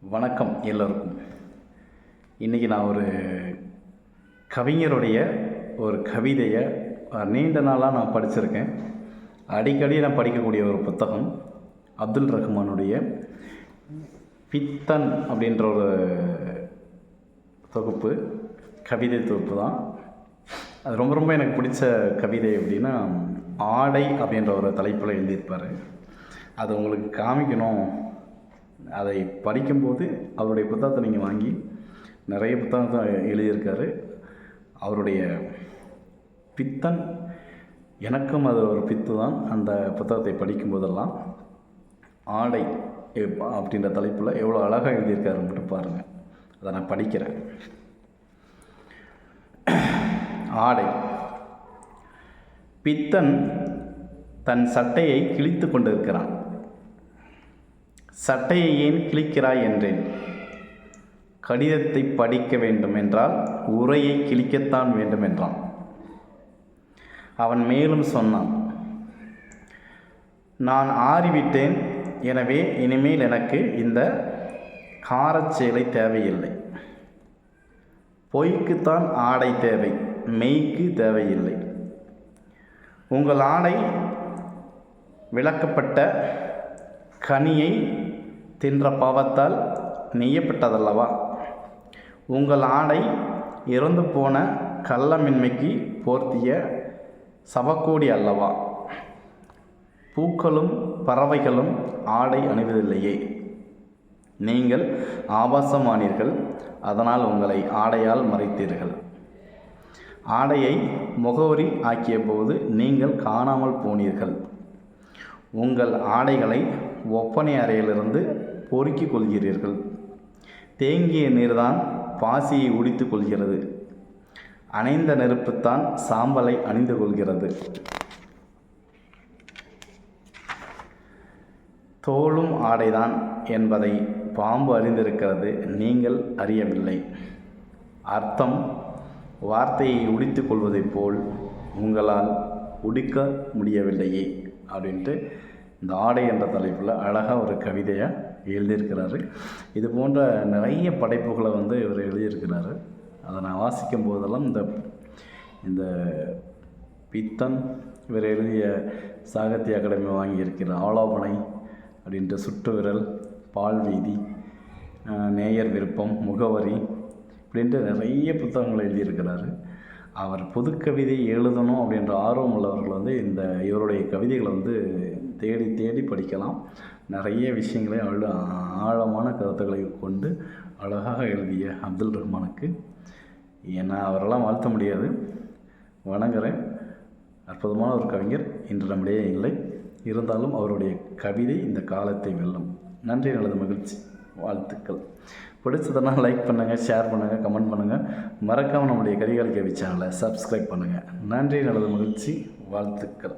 வணக்கம் எல்லோருக்கும். இன்றைக்கி நான் ஒரு கவிஞருடைய ஒரு கவிதையை நீண்ட நாளாக நான் படிச்சிருக்கேன். அடிக்கடி நான் படிக்கக்கூடிய ஒரு புத்தகம் அப்துல் ரஹ்மானுடைய பித்தன் அப்படின்ற ஒரு தொகுப்பு கவிதை தொகுப்பு தான். அது ரொம்ப ரொம்ப எனக்கு பிடிச்ச கவிதை அப்படின்னா ஆடை அப்படின்ற ஒரு தலைப்பில் எழுதியிருப்பார். அது உங்களுக்கு காமிக்கணும். அதை படிக்கும்போது அவருடைய புத்தகத்தை நீங்கள் வாங்கி நிறைய புத்தகத்தை எழுதியிருக்காரு. அவருடைய பித்தன் எனக்கும் அது ஒரு பித்து தான் அந்த புத்தகத்தை படிக்கும்போதெல்லாம். ஆடை அப்படின்ற தலைப்பில் எவ்வளோ அழகாக எழுதியிருக்காரு மட்டும் பாருங்கள் அதை நான் படிக்கிறேன். ஆடை. பித்தன் தன் சட்டையை கிழித்து கொண்டிருக்கிறான். சட்டையை ஏன் கிழிக்கிறாய் என்றேன். கடிதத்தை படிக்க வேண்டும் என்றால் உரையை கிழிக்கத்தான் வேண்டும் என்றான் அவன் மேலும் சொன்னான் நான் ஆறிவிட்டேன் எனவே இனிமேல் எனக்கு இந்த காரச்சேலை தேவையில்லை. பொய்க்குத்தான் ஆடை தேவை மெய்க்கு தேவையில்லை. உங்கள் ஆடை விளக்கப்பட்ட கனியை தின்ற பாவத்தால் நெய்யப்பட்டதல்லவா? உங்கள் ஆடை இறந்து போன கள்ளமின்மைக்கு போர்த்திய சவக்கோடி அல்லவா? பூக்களும் பறவைகளும் ஆடை அணிவதில்லையே. நீங்கள் ஆபாசமானீர்கள் அதனால் உங்களை ஆடையால் மறைத்தீர்கள். ஆடையை முகவரி ஆக்கிய போது நீங்கள் காணாமல் போனீர்கள். உங்கள் ஆடைகளை ஒப்பனை அறையிலிருந்து பொறுக்கிக் கொள்கிறீர்கள். தேங்கிய நீர்தான் பாசியை உடித்து கொள்கிறது. அணைந்த நெருப்புத்தான் சாம்பலை அணிந்து கொள்கிறது. தோளும் ஆடைதான் என்பதை பாம்பு அறிந்திருக்கிறது. நீங்கள் அறியவில்லை. அர்த்தம் வார்த்தையை உடித்து கொள்வதைப் போல் உங்களால் உடிக்க முடியவில்லையே அப்படின்ட்டு இந்த ஆடை என்ற தலைப்பில் அழகாக ஒரு கவிதையாக எழுதியிருக்கிறாரு. இது போன்ற நிறைய படைப்புகளை வந்து இவர் எழுதியிருக்கிறாரு. அதை நான் வாசிக்கும் போதெல்லாம் இந்த இந்த பித்தன் இவர் எழுதிய சாகித்ய அகாடமி வாங்கியிருக்கிற ஆலோபனை அப்படின்ற சுட்டு விரல் பால் வீதி நேயர் விருப்பம் முகவரி அப்படின்ட்டு நிறைய புத்தகங்கள் எழுதியிருக்கிறாரு. அவர் புதுக்கவிதை எழுதணும் அப்படின்ற ஆர்வம் உள்ளவர்கள் வந்து இந்த இவருடைய கவிதைகளை வந்து தேடி தேடி படிக்கலாம். நிறைய விஷயங்களை அழ ஆழமான கருத்துக்களை கொண்டு அழகாக எழுதிய அப்துல் ரஹ்மானுக்கு. ஏன்னா அவரெல்லாம் வாழ்த்த முடியாது. வணங்குறேன். அற்புதமான ஒரு கவிஞர். இன்று நம்மிடையே இல்லை. இருந்தாலும் அவருடைய கவிதை இந்த காலத்தை வெல்லும். நன்றி நல்லது மகிழ்ச்சி. வாழ்த்துக்கள். பிடிச்சதுன்னா லைக் பண்ணுங்கள் ஷேர் பண்ணுங்கள் கமெண்ட் பண்ணுங்கள் மறக்காமல் நம்முடைய கரிகால் கவி சேனலை சப்ஸ்கிரைப் பண்ணுங்கள் நன்றி நல்லது மகிழ்ச்சி. வாழ்த்துக்கள்.